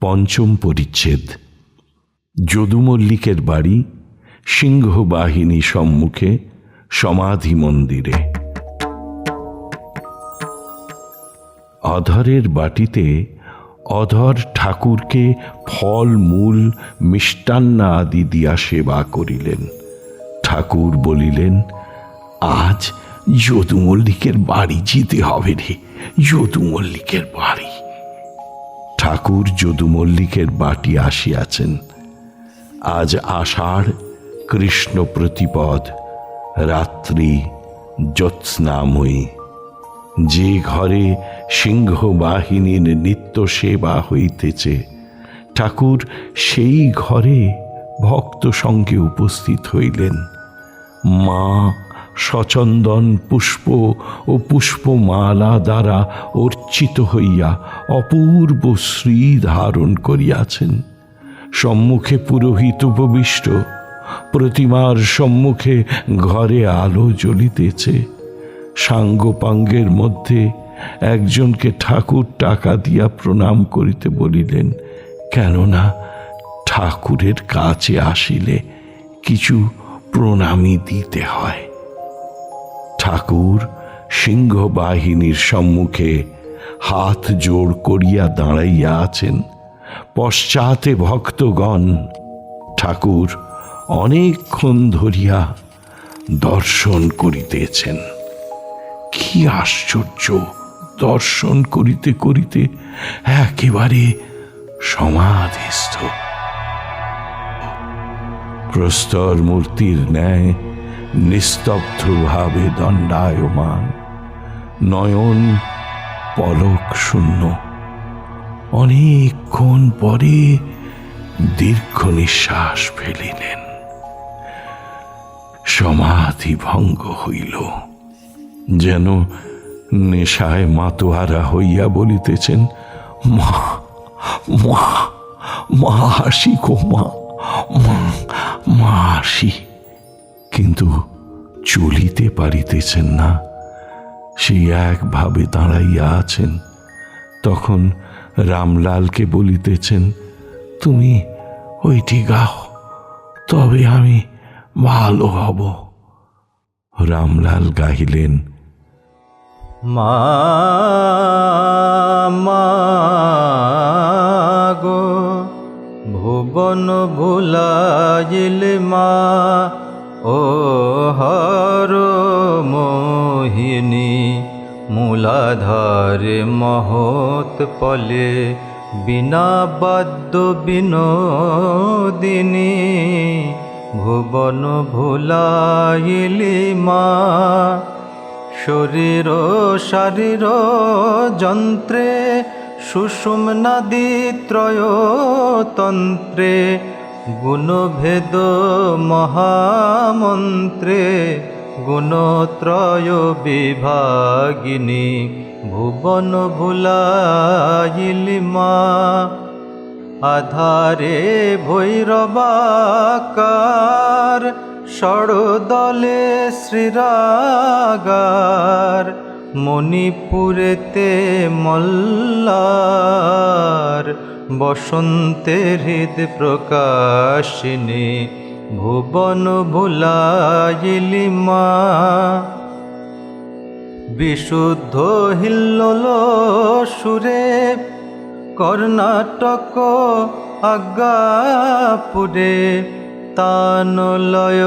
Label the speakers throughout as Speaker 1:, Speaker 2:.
Speaker 1: পঞ্চম পরিচ্ছেদ। যদু মল্লিকের বাড়ি সিংহবাহিনী সম্মুখে সমাধি মন্দিরে। অধরের বাটিতে অধর ঠাকুরকে ফল, মূল, মিষ্টান্ন আদি দিয়া সেবা করিলেন। ঠাকুর বলিলেন, আজ যদু মল্লিকের বাড়ি যেতে হবে রে যদু মল্লিকের বাড়ি। ঠাকুর যদু মল্লিকের বাটি আসিয়াছেন। আজ আষাঢ় কৃষ্ণ প্রতিপদ, রাত্রি জ্যোৎস্নাময়ী যে ঘরে সিংহ বাহিনীর নিত্য সেবা হইতেছে, ঠাকুর সেই ঘরে ভক্ত সঙ্গে উপস্থিত হইলেন। মা, সচন্দন পুষ্প ও পুষ্পমালা দ্বারা অর্চিত হইয়া অপূর্ব শ্রী ধারণ করিয়াছেন। সম্মুখে পুরোহিত উপবিষ্ট, প্রতিমার সম্মুখে ঘরে আলো জ্বলিতেছে। সাঙ্গপাঙ্গের মধ্যে একজনকে ঠাকুর টাকা দিয়া প্রণাম করিতে বলিলেন, কেননা ঠাকুরের কাছে আসিলে কিছু প্রণামী দিতে হয়। ঠাকুর সিংহ বাহিনীর সম্মুখে হাত জোড় করিয়া দাঁড়াইয়া আছেন। পশ্চাতে ভক্তগণ, ঠাকুর অনেকক্ষণ ধরিয়া দর্শন করিতেছেন। কি আশ্চর্য, দর্শন করিতে করিতে একেবারে সমাধিস্থ। প্রস্তর মূর্তির ন্যায় নিস্তব্ধভাবে দণ্ডায়মান। নয়ন পলক শূন্য। অনেকক্ষণ পরে দীর্ঘ নিঃশ্বাস ফেলিলেন। সমাধি ভঙ্গ হইল। যেন নেশায় মাতোয়ারা হইয়া বলিতেছেন মা মা মা হাসি গো মা। মা মা হাসি কিন্তু চলিতে পারিতেছেন না। সেই একভাবে দাঁড়াইয়া আছেন। তখন রামলালকে বলিতেছেন, তুমি ওইটি গাও, তবে আমি ভালো হব। রামলাল গাহিলেন
Speaker 2: মা গো। ভুবন ভুলাইল মা, ও হর মোহিনী, মূলাধার মহৎ পলে বিনা বাদ্য বিনোদিনী, ভুবন ভুলাইলি মা, শরীর শারীর যন্ত্রে সুষুম্নাদি ত্রয়তন্ত্রে গুণভেদ মহামন্ত্রে গুণত্রয় বিভাগিনী ভুবন ভুলাইলি মা। আধারে ভৈরবাকার ষড়দলে শ্রীরাগার মণিপুরেতে মল্লার বসন্তের হৃদ প্রকাশিনী, ভুবন ভুলাইলি মা। বিশুদ্ধ হিল্লোল সুরে কর্ণাটক আজ্ঞাপুরে, তানলয়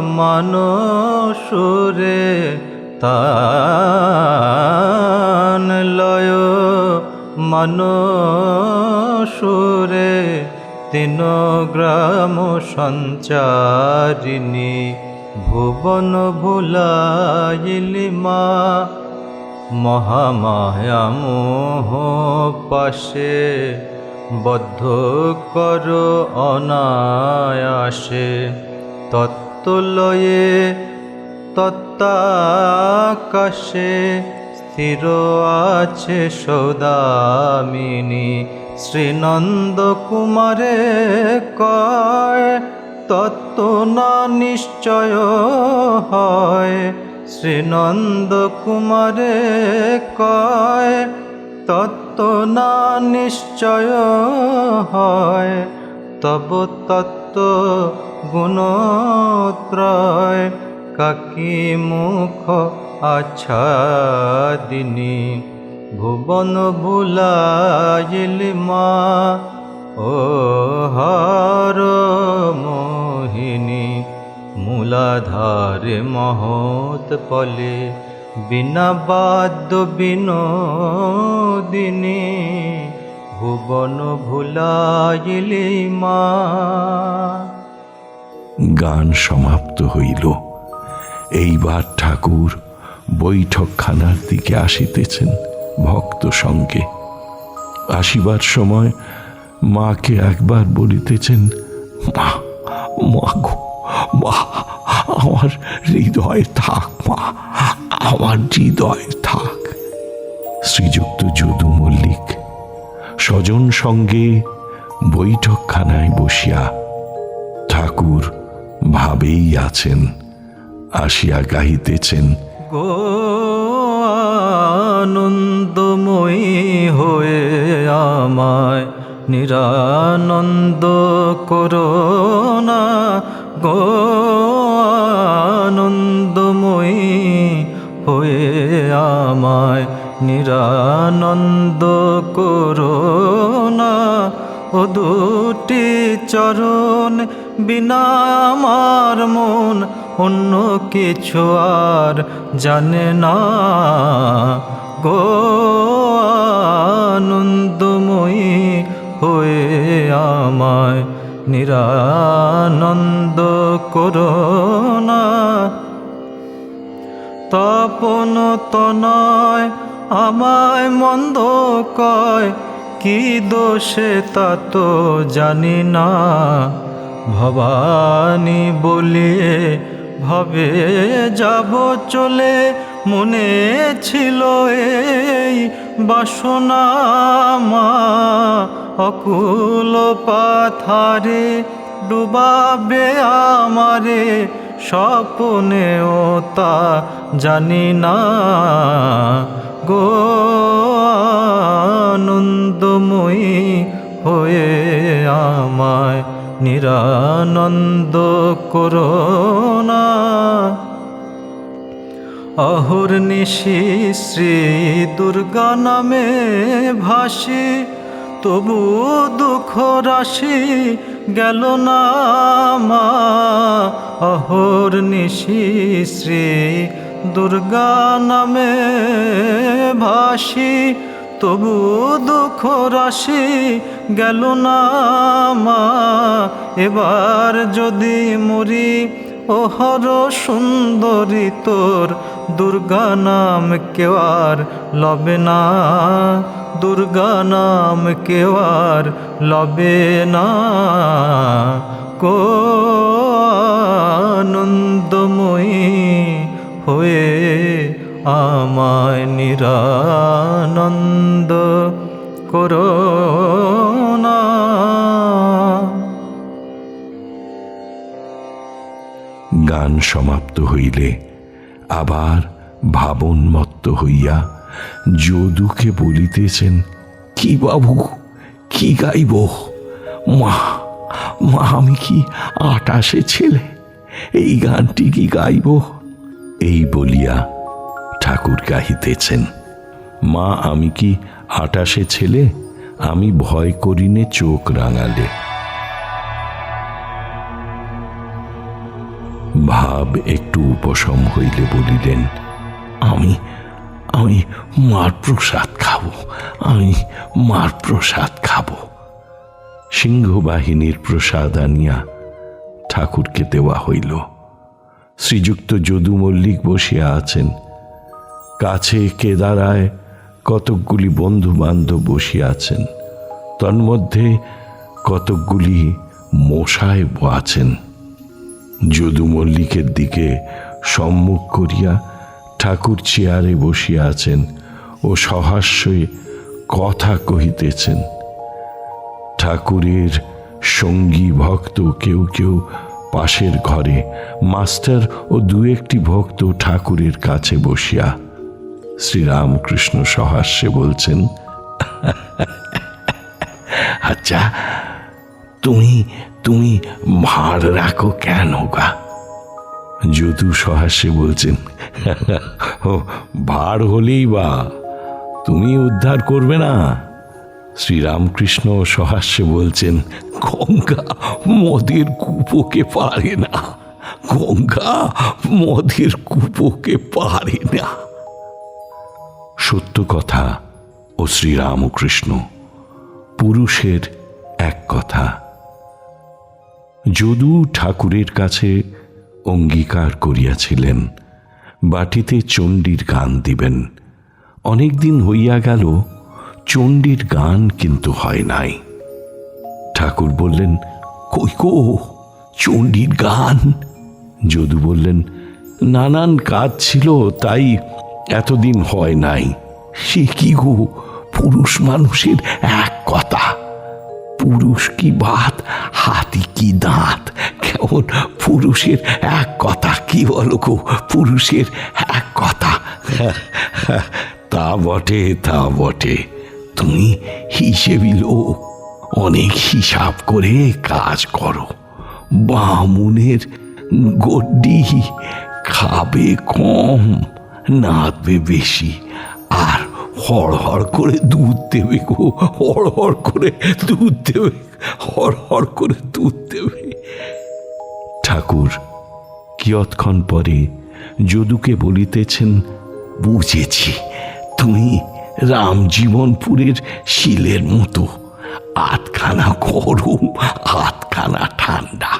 Speaker 2: মানসুরে তানলয় মানসুরে তিন গ্রাম সঞ্চারিণী ভুবন ভুলাইলি মা মহামায়া মোহ পাশে বদ্ধ কর অনায়াসে তত্ত্বলয়ে তত্ত্বাকাশে স্থির আছে সৌদামিনী। শ্রীনন্দ কুমারে কয়, তত্ত্ব না নিশ্চয় হয়। শ্রীনন্দ কুমারে কয়, তত্ত্ব না নিশ্চয় হয়। তব তত্ত্ব গুণত্রয়। কাকি মুখ আচ্ছাদিনী, ভুবন ভুলাইলি মা ও হর মোহিনী, মূলাধারে মহৎ পলে, বিনা বাদ্য বিনোদিনী, ভুবন ভুলাইলি মা।
Speaker 1: গান সমাপ্ত হইল। এইবার ঠাকুর বৈঠকখানার দিকে আসিতেছেন ভক্ত সঙ্গে। আসিবার সময় মাকে একবার বলিতেছেন, মা মা গো, মা, আমার হৃদয়ে থাক, মা, আমার হৃদয়ে থাক। শ্রীযুক্ত যদু মল্লিক স্বজন সঙ্গে বৈঠকখানায় বসিয়া ঠাকুর ভাবেই আছেন। আসিয়া গাহিতেছেন।
Speaker 2: গো আনন্দময়ী হয়ে আমায় নিরানন্দ করোনা গো আনন্দময়ী হয়ে আমায় নিরানন্দ করোনা ও দুটি চরণ বিনা আমার মন অন্য কিছু আর জানে না। গো আনন্দময়ী হয়ে আমায় নিরানন্দ করোনা তপন তনয় আমায় মন্দ কয়, কি দোষে তা তো জানি না। ভবানী বলিয়ে ভবে যাব চলে, মনে ছিল এই বাসনা মা অকুল পাথারে ডুবাবে আমারে, স্বপ্নেও তা জানি না। গো আনন্দময়ী হয়ে আমায় নিরানন্দ করোনা অহর নিশি শ্রী দুর্গা নামে ভাসি, তবু দুঃখ রাশি গেল না মা। অহর নিশি শ্রী দুর্গা নামে ভাসি তবু দুঃখ রাশি গেল না মা। এবার যদি মরি, ওহর সুন্দরী তোর দুর্গা নাম কেউ আর লবে না। দুর্গা নাম কেউ আর লবে না। কো আনন্দময়ী হয়ে আমায় নিরানন্দ করোনা
Speaker 1: গান সমাপ্ত হইলে আবার ভাবনমত্ত হইয়া যদুকে বলিতেছেন, কি বাবু, কি গাইব? মা মা, আমি কি আটাশে ছেলে? এই গানটি কি গাইব? এই বলিয়া ঠাকুর গাহিতেছেন। মা, আমি কি আটাশে ছেলে? আমি ভয় করিনে চোখ রাঙালে। ভাব একটু উপশম হইলে বলিলেন, আমি আমি মার প্রসাদ খাব, আমি মার প্রসাদ খাব। সিংহবাহিনীর প্রসাদ আনিয়া ঠাকুরকে দেওয়া হইল। শ্রীযুক্ত যদু মল্লিক বসিয়া আছেন। কাছে কেদারায় কতকগুলি বন্ধু বান্ধব বসিয়া আছেন। তন্মধ্যে কতকগুলি মশায় আছেন। যদু মল্লিকের দিকে সম্মুখ করিয়া ঠাকুর চেয়ারে বসিয়া আছেন ও সহাস্যে কথা কহিতেছেন। ঠাকুরের সঙ্গী ভক্ত কেউ কেউ পাশের ঘরে, মাস্টার ও দু একটি ভক্ত ঠাকুরের কাছে বসিয়া শ্রীরামকৃষ্ণ সহাস্যে বলছেন আচ্ছা তুমি তুমি ভার রাখো কেন গা? যদু সহাস্যে বলছেন ভার হলেই বা, তুমি উদ্ধার করবে না? শ্রীরামকৃষ্ণ সহাস্যে বলছেন, গঙ্গা মদের কুপোকে পারে না, গঙ্গা মদের কুপোকে পারে না। সত্য কথা ও শ্রীরামকৃষ্ণ, পুরুষের এক কথা। যদু ঠাকুরের কাছে অঙ্গীকার করিয়াছিলেন, বাটিতে চণ্ডীর গান দিবেন। অনেক হইয়া গেল, চণ্ডীর গান কিন্তু হয় নাই। ঠাকুর বললেন, কই কো চণ্ডীর গান? যদু বললেন, নানান কাজ ছিল, তাই এতদিন হয় নাই। সে কি গো? পুরুষ মানুষের এক কথা। পুরুষ কি ভাত হাতি কি দাঁত? কেমন পুরুষের এক কথা, কি বলো গো? পুরুষের এক কথা। তা বটে তা বটে। তুমি হিসেবি লোক, অনেক হিসাব করে কাজ করো। বামুনের গড্ডি খাবে কম নাচবে বেশি, আর হড় হড় করে দুধ দেবে গো, হড় হড় করে দুধ দেবে, হড় হড় করে দুধ দেবে। ঠাকুর, কিয়ৎক্ষণ পরে যদুকে বলিতেছেন, বুঝেছি, তুমি রামজীবনপুরের শিলের মতো, আধখানা গরম, আধখানা ঠান্ডা।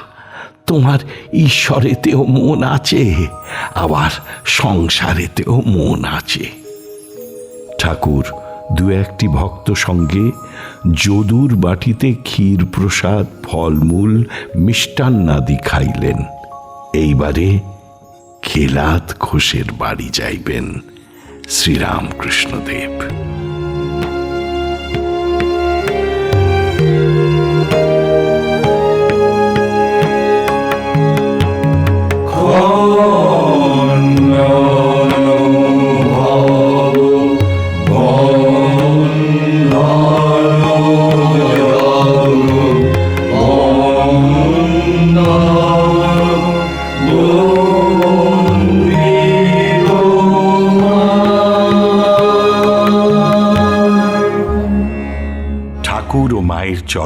Speaker 1: তোমার ঈশ্বরেতেও মন আছে, আবার সংসারেতেও মন আছে। ঠাকুর, দু একটি ভক্ত সঙ্গে যদুর বাটিতে ক্ষীর প্রসাদ, ফলমূল, মিষ্টান্নাদি খাইলেন। এইবারে খেলাত ঘোষের বাড়ি যাইবেন শ্রীরামকৃষ্ণদেব।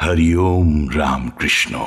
Speaker 3: हरिओम राम कृष्णो